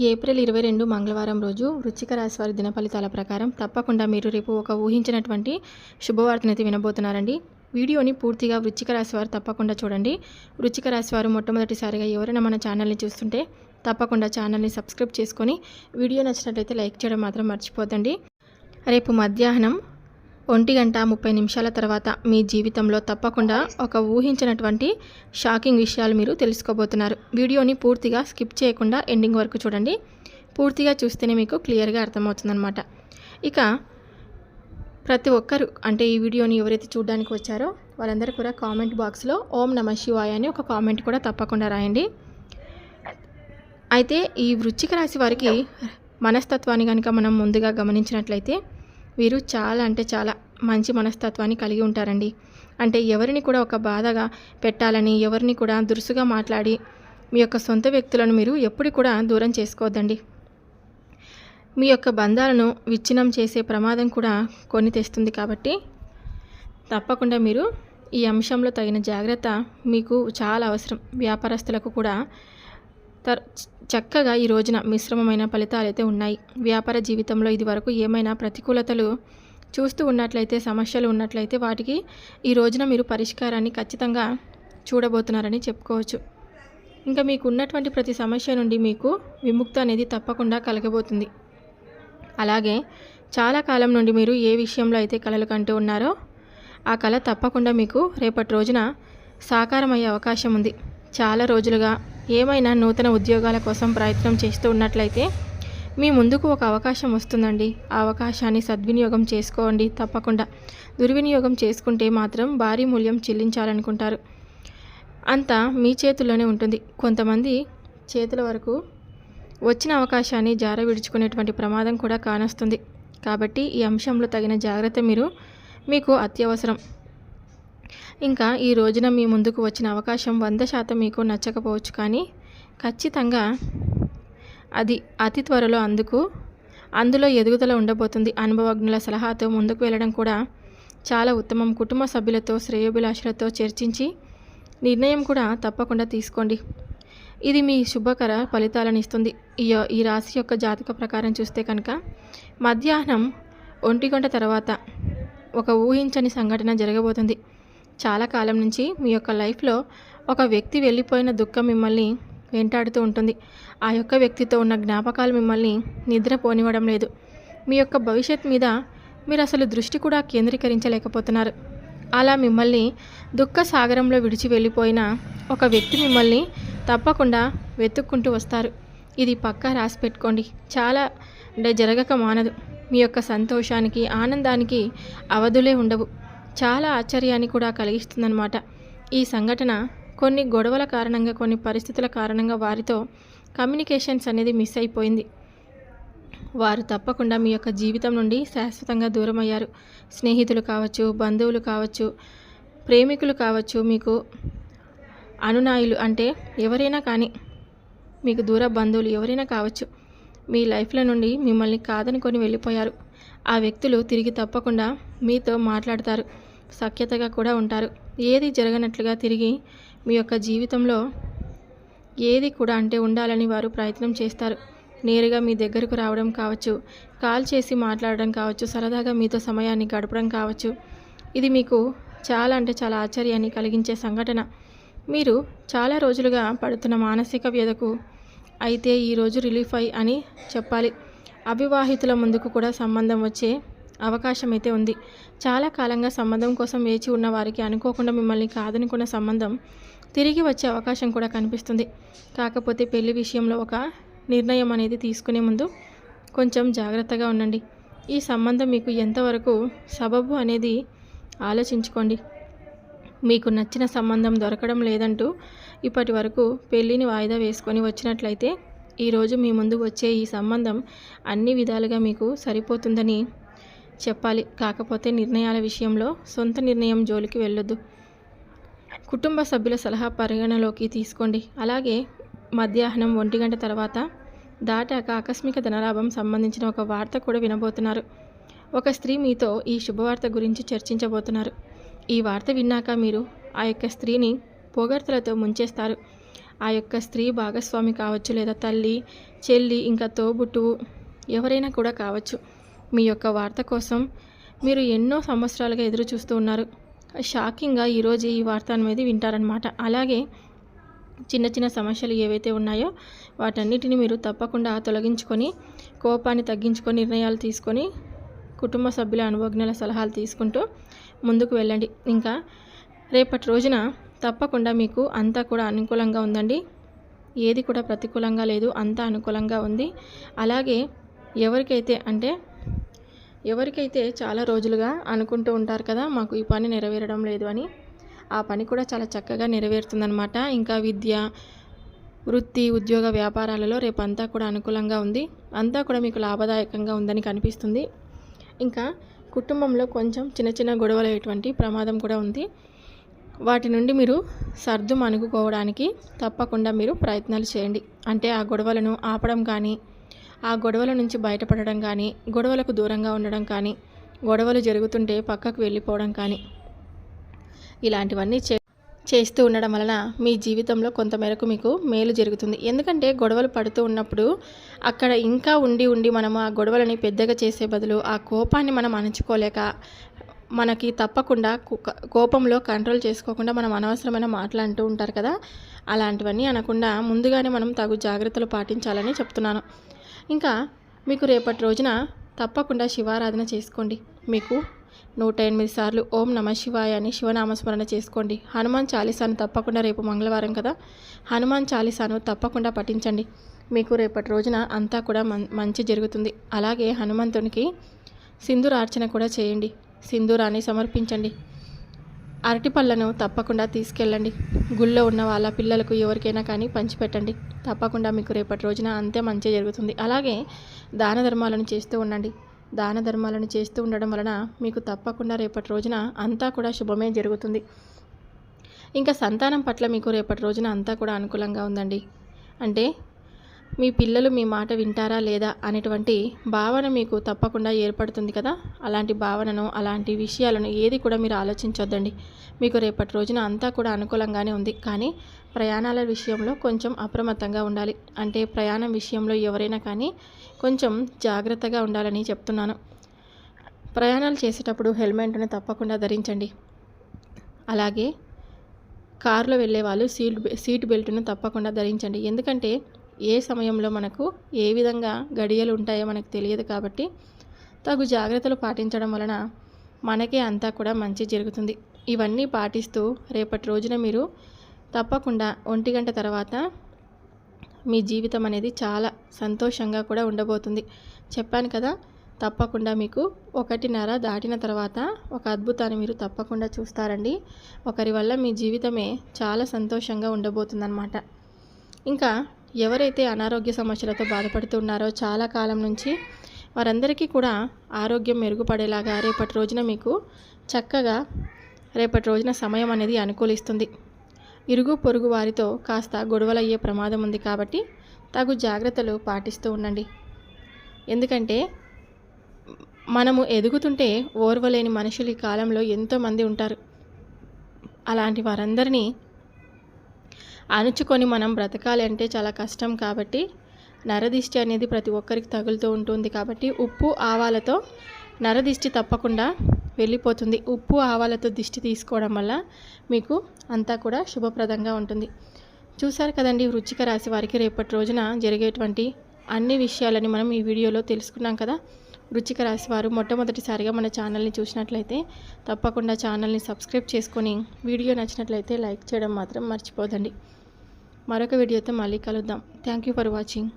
April ఇరవై రెండు మంగళవారం రోజు వృచ్చిక రాశి వారి దిన ఫలితాల ప్రకారం తప్పకుండా మీరు రేపు ఒక ఊహించినటువంటి శుభవార్తనైతే వినబోతున్నారండి. వీడియోని పూర్తిగా వృచ్చిక రాశి వారు తప్పకుండా చూడండి. వృచ్చిక రాశి వారు మొట్టమొదటిసారిగా ఎవరైనా మన ఛానల్ని చూస్తుంటే తప్పకుండా ఛానల్ని సబ్స్క్రైబ్ చేసుకొని వీడియో నచ్చినట్లయితే లైక్ చేయడం మాత్రం మర్చిపోతండి రేపు మధ్యాహ్నం ఒంటి గంట ముప్పై నిమిషాల తర్వాత మీ జీవితంలో తప్పకుండా ఒక ఊహించినటువంటి షాకింగ్ విషయాలు మీరు తెలుసుకోబోతున్నారు. వీడియోని పూర్తిగా స్కిప్ చేయకుండా ఎండింగ్ వరకు చూడండి. పూర్తిగా చూస్తేనే మీకు క్లియర్గా అర్థమవుతుందన్నమాట. ఇక ప్రతి ఒక్కరు అంటే ఈ వీడియోని ఎవరైతే చూడడానికి వచ్చారో వాళ్ళందరూ కూడా కామెంట్ బాక్స్లో ఓం నమ శివాయ అని ఒక కామెంట్ కూడా తప్పకుండా రాయండి. అయితే ఈ వృచ్చిక రాశి వారికి మనస్తత్వాన్ని కనుక మనం ముందుగా గమనించినట్లయితే వీరు చాలా అంటే చాలా మంచి మనస్తత్వాన్ని కలిగి ఉంటారండి. అంటే ఎవరిని కూడా ఒక బాధగా పెట్టాలని ఎవరిని కూడా దురుసుగా మాట్లాడి మీ యొక్క సొంత వ్యక్తులను మీరు ఎప్పుడు కూడా దూరం చేసుకోవద్దండి. మీ యొక్క బంధాలను విచ్ఛిన్నం చేసే ప్రమాదం కూడా కొని తెస్తుంది కాబట్టి తప్పకుండా మీరు ఈ అంశంలో తగిన జాగ్రత్త మీకు చాలా అవసరం. వ్యాపారస్తులకు కూడా చక్కగా ఈ రోజున మిశ్రమమైన ఫలితాలు అయితే ఉన్నాయి. వ్యాపార జీవితంలో ఇది వరకు ఏమైనా ప్రతికూలతలు చూస్తూ ఉన్నట్లయితే సమస్యలు ఉన్నట్లయితే వాటికి ఈ రోజున మీరు పరిష్కారాన్ని ఖచ్చితంగా చూడబోతున్నారని చెప్పుకోవచ్చు. ఇంకా మీకు ఉన్నటువంటి ప్రతి సమస్య నుండి మీకు విముక్తి అనేది తప్పకుండా కలగబోతుంది. అలాగే చాలా కాలం నుండి మీరు ఏ విషయంలో అయితే కళలు కంటూ ఉన్నారో ఆ కళ తప్పకుండా మీకు రేపటి రోజున సాకారం అయ్యే అవకాశం ఉంది. చాలా రోజులుగా ఏమైనా నూతన ఉద్యోగాల కోసం ప్రయత్నం చేస్తూ ఉన్నట్లయితే మీ ముందుకు ఒక అవకాశం వస్తుందండి. ఆ అవకాశాన్ని సద్వినియోగం చేసుకోండి తప్పకుండా. దుర్వినియోగం చేసుకుంటే మాత్రం భారీ మూల్యం చెల్లించాలనుకుంటారు. అంతా మీ చేతుల్లోనే ఉంటుంది. కొంతమంది చేతుల వరకు వచ్చిన అవకాశాన్ని జార విడుచుకునేటువంటి ప్రమాదం కూడా కానొస్తుంది. కాబట్టి ఈ అంశంలో తగిన జాగ్రత్త మీరు మీకు అత్యవసరం. ఇంకా ఈ రోజున మీ ముందుకు వచ్చిన అవకాశం వంద శాతం మీకు నచ్చకపోవచ్చు కానీ ఖచ్చితంగా అది అతి త్వరలో అందుకు అందులో ఎదుగుదల ఉండబోతుంది అనుభవజ్ఞుల సలహాతో ముందుకు వెళ్ళడం కూడా చాలా ఉత్తమం. కుటుంబ సభ్యులతో శ్రేయోభిలాషులతో చర్చించి నిర్ణయం కూడా తప్పకుండా తీసుకోండి. ఇది మీ శుభకర ఫలితాలను ఇస్తుంది. ఈ ఈ రాశి యొక్క జాతక ప్రకారం చూస్తే కనుక మధ్యాహ్నం ఒంటి గంట తర్వాత ఒక ఊహించని సంఘటన జరగబోతుంది. చాలా కాలం నుంచి మీ యొక్క లైఫ్లో ఒక వ్యక్తి వెళ్ళిపోయిన దుఃఖం మిమ్మల్ని వెంటాడుతూ ఉంటుంది. ఆ యొక్క వ్యక్తితో ఉన్న జ్ఞాపకాలు మిమ్మల్ని నిద్రపోనివ్వడం లేదు. మీ యొక్క భవిష్యత్ మీద మీరు అసలు దృష్టి కూడా కేంద్రీకరించలేకపోతున్నారు. అలా మిమ్మల్ని దుఃఖ సాగరంలో విడిచి వెళ్ళిపోయిన ఒక వ్యక్తి మిమ్మల్ని తప్పకుండా వెతుక్కుంటూ వస్తారు. ఇది పక్కా రాసి పెట్టుకోండి. చాలా అంటే జరగక మానదు. మీ యొక్క సంతోషానికి ఆనందానికి అవధులే ఉండవు. చాలా ఆశ్చర్యాన్ని కూడా కలిగిస్తుందన్నమాట. ఈ సంఘటన కొన్ని గొడవల కారణంగా కొన్ని పరిస్థితుల కారణంగా వారితో కమ్యూనికేషన్స్ అనేది మిస్ అయిపోయింది. వారు తప్పకుండా మీ యొక్క జీవితం నుండి శాశ్వతంగా దూరం అయ్యారు స్నేహితులు కావచ్చు బంధువులు కావచ్చు ప్రేమికులు కావచ్చు మీకు అనునాయులు అంటే ఎవరైనా కానీ మీకు దూర బంధువులు ఎవరైనా కావచ్చు మీ లైఫ్లో నుండి మిమ్మల్ని కాదనుకొని వెళ్ళిపోయారు. ఆ వ్యక్తులు తిరిగి తప్పకుండా మీతో మాట్లాడతారు. సఖ్యతగా కూడా ఉంటారు. ఏది జరగనట్లుగా తిరిగి మీ యొక్క జీవితంలో ఏది కూడా అంటే ఉండాలని వారు ప్రయత్నం చేస్తారు. నేరుగా మీ దగ్గరకు రావడం కావచ్చు కాల్ చేసి మాట్లాడడం కావచ్చు సరదాగా మీతో సమయాన్ని గడపడం కావచ్చు. ఇది మీకు చాలా అంటే చాలా ఆశ్చర్యాన్ని కలిగించే సంఘటన. మీరు చాలా రోజులుగా పడుతున్న మానసిక వ్యధకు అయితే ఈరోజు రిలీఫ్ అయి అని చెప్పాలి. అవివాహితుల ముందుకు కూడా సంబంధం వచ్చే అవకాశం అయితే ఉంది. చాలా కాలంగా సంబంధం కోసం వేచి ఉన్న వారికి అనుకోకుండా మిమ్మల్ని కాదనుకున్న సంబంధం తిరిగి వచ్చే అవకాశం కూడా కనిపిస్తుంది. కాకపోతే పెళ్ళి విషయంలో ఒక నిర్ణయం అనేది తీసుకునే ముందు కొంచెం జాగ్రత్తగా ఉండండి. ఈ సంబంధం మీకు ఎంతవరకు సబబు అనేది ఆలోచించుకోండి. మీకు నచ్చిన సంబంధం దొరకడం లేదంటూ ఇప్పటి వరకు పెళ్ళిని వాయిదా వేసుకొని వచ్చినట్లయితే ఈరోజు మీ ముందు వచ్చే ఈ సంబంధం అన్ని విధాలుగా మీకు సరిపోతుందని చెప్పాలి. కాకపోతే నిర్ణయాల విషయంలో సొంత నిర్ణయం జోలికి వెళ్ళొద్దు. కుటుంబ సభ్యుల సలహా పరిగణలోకి తీసుకోండి. అలాగే మధ్యాహ్నం ఒంటి గంట తర్వాత దాటాక ఆకస్మిక ధనలాభం సంబంధించిన ఒక వార్త కూడా వినబోతున్నారు. ఒక స్త్రీ మీతో ఈ శుభవార్త గురించి చర్చించబోతున్నారు. ఈ వార్త విన్నాక మీరు ఆ యొక్క స్త్రీని పొగడ్తలతో ముంచేస్తారు. ఆ యొక్క స్త్రీ భాగస్వామి కావచ్చు లేదా తల్లి చెల్లి ఇంకా తోబుట్టువు ఎవరైనా కూడా కావచ్చు. మీ యొక్క వార్త కోసం మీరు ఎన్నో సంవత్సరాలుగా ఎదురు చూస్తూ ఉన్నారు. షాకింగ్గా ఈరోజు ఈ వార్త అనేది వింటారనమాట అలాగే చిన్న చిన్న సమస్యలు ఏవైతే ఉన్నాయో వాటన్నిటిని మీరు తప్పకుండా తొలగించుకొని కోపాన్ని తగ్గించుకొని నిర్ణయాలు తీసుకొని కుటుంబ సభ్యుల అనుభవజ్ఞుల సలహాలు తీసుకుంటూ ముందుకు వెళ్ళండి. ఇంకా రేపటి రోజున తప్పకుండా మీకు అంతా కూడా అనుకూలంగా ఉందండి. ఏది కూడా ప్రతికూలంగా లేదు అంతా అనుకూలంగా ఉంది. అలాగే ఎవరికైతే అంటే ఎవరికైతే చాలా రోజులుగా అనుకుంటూ ఉంటారు కదా మాకు ఈ పని నెరవేరడం లేదు అని ఆ పని కూడా చాలా చక్కగా నెరవేరుతుందనమాట ఇంకా విద్య వృత్తి ఉద్యోగ వ్యాపారాలలో రేపంతా కూడా అనుకూలంగా ఉంది. అంతా కూడా మీకు లాభదాయకంగా ఉందని కనిపిస్తుంది. ఇంకా కుటుంబంలో కొంచెం చిన్న చిన్న గొడవలు ప్రమాదం కూడా ఉంది. వాటి నుండి మీరు సర్దు అనుకోవడానికి తప్పకుండా మీరు ప్రయత్నాలు చేయండి. అంటే ఆ గొడవలను ఆపడం కానీ ఆ గొడవల నుంచి బయటపడడం కానీ గొడవలకు దూరంగా ఉండడం కానీ గొడవలు జరుగుతుంటే పక్కకు వెళ్ళిపోవడం కానీ. ఇలాంటివన్నీ చే చేస్తూ ఉండడం వలన మీ జీవితంలో కొంతమేరకు మీకు మేలు జరుగుతుంది. ఎందుకంటే గొడవలు పడుతూ ఉన్నప్పుడు అక్కడ ఇంకా ఉండి ఉండి మనం ఆ గొడవలని పెద్దగా చేసే బదులు ఆ కోపాన్ని మనం అణచుకోలేక మనకి తప్పకుండా కోపంలో కంట్రోల్ చేసుకోకుండా మనం అనవసరమైన మాటలు అంటూ ఉంటారు కదా అలాంటివన్నీ అనకుండా ముందుగానే మనం తగు జాగ్రత్తలు పాటించాలని చెప్తున్నాను. ఇంకా మీకు రేపటి రోజున తప్పకుండా శివారాధన చేసుకోండి. మీకు నూట ఎనిమిది సార్లు ఓం నమ శివాయ అని శివనామస్మరణ చేసుకోండి. హనుమాన్ చాలీసాను తప్పకుండా రేపు మంగళవారం కదా? హనుమాన్ చాలీసాను తప్పకుండా పఠించండి. మీకు రేపటి రోజున అంతా కూడా మంచి జరుగుతుంది. అలాగే హనుమంతునికి సింధూరార్చన కూడా చేయండి. సింధూరాన్ని సమర్పించండి. అరటిపళ్ళను తప్పకుండా తీసుకెళ్ళండి. గుళ్ళో ఉన్న వాళ్ళ పిల్లలకు ఎవరికైనా కానీ పంచిపెట్టండి. తప్పకుండా మీకు రేపటి రోజున అంతే మంచి జరుగుతుంది. అలాగే దాన ధర్మాలను చేస్తూ ఉండండి. దాన ధర్మాలను చేస్తూ ఉండడం వలన మీకు తప్పకుండా రేపటి రోజున అంతా కూడా శుభమే జరుగుతుంది. ఇంకా సంతానం పట్ల మీకు రేపటి రోజున అంతా కూడా అనుకూలంగా ఉందండి. అంటే మీ పిల్లలు మీ మాట వింటారా లేదా అనేటువంటి భావన మీకు తప్పకుండా ఏర్పడుతుంది కదా? అలాంటి భావనను అలాంటి విషయాలను ఏది కూడా మీరు ఆలోచించొద్దండి. మీకు రేపటి రోజున అంతా కూడా అనుకూలంగానే ఉంది. కానీ ప్రయాణాల విషయంలో కొంచెం అప్రమత్తంగా ఉండాలి. అంటే ప్రయాణం విషయంలో ఎవరైనా కానీ కొంచెం జాగ్రత్తగా ఉండాలని చెప్తున్నాను. ప్రయాణాలు చేసేటప్పుడు హెల్మెట్ను తప్పకుండా ధరించండి. అలాగే కారులో వెళ్ళే వాళ్ళు సీట్ సీట్ బెల్ట్ను తప్పకుండా ధరించండి. ఎందుకంటే ఏ సమయంలో మనకు ఏ విధంగా గడియలు ఉంటాయో మనకు తెలియదు కాబట్టి తగు జాగ్రత్తలు పాటించడం వలన మనకే అంతా కూడా మంచి జరుగుతుంది. ఇవన్నీ పాటిస్తూ రేపటి రోజున మీరు తప్పకుండా ఒంటి గంట తర్వాత మీ జీవితం అనేది చాలా సంతోషంగా కూడా ఉండబోతుంది. చెప్పాను కదా తప్పకుండా మీకు ఒకటిన్నర దాటిన తర్వాత ఒక అద్భుతాన్ని మీరు తప్పకుండా చూస్తారండి. ఒకరి వల్ల మీ జీవితమే చాలా సంతోషంగా ఉండబోతుందన్నమాట. ఇంకా ఎవరైతే అనారోగ్య సమస్యలతో బాధపడుతున్నారో చాలా కాలం నుంచి వారందరికీ కూడా ఆరోగ్యం మెరుగుపడేలాగా రేపటి రోజున మీకు చక్కగా రేపటి రోజున సమయం అనేది అనుకూలిస్తుంది. ఇరుగు పొరుగు వారితో కాస్త గొడవలయ్యే ప్రమాదం ఉంది కాబట్టి తగు జాగ్రత్తలు పాటిస్తూ ఉండండి. ఎందుకంటే మనము ఎదుగుతుంటే ఓర్వలేని మనుషులు ఈ కాలంలో ఎంతోమంది ఉంటారు. అలాంటి వారందరినీ అణుచుకొని మనం బ్రతకాలి అంటే చాలా కష్టం కాబట్టి నరదిష్టి అనేది ప్రతి ఒక్కరికి తగులుతూ ఉంటుంది కాబట్టి ఉప్పు ఆవాలతో నరదిష్టి తప్పకుండా వెళ్ళిపోతుంది. ఉప్పు ఆవాలతో దిష్టి తీసుకోవడం వల్ల మీకు అంతా కూడా శుభప్రదంగా ఉంటుంది. చూసారు కదండి వృచ్చిక రాశి వారికి రేపటి రోజున జరిగేటువంటి అన్ని విషయాలని మనం ఈ వీడియోలో తెలుసుకున్నాం కదా. వృచ్చిక రాశి వారు మొట్టమొదటిసారిగా మన ఛానల్ని చూసినట్లయితే తప్పకుండా ఛానల్ని సబ్స్క్రైబ్ చేసుకొని వీడియో నచ్చినట్లయితే లైక్ చేయడం మాత్రం మర్చిపోదండి. మరొక వీడియోతో మళ్ళీ కలుద్దాం. Thank you for watching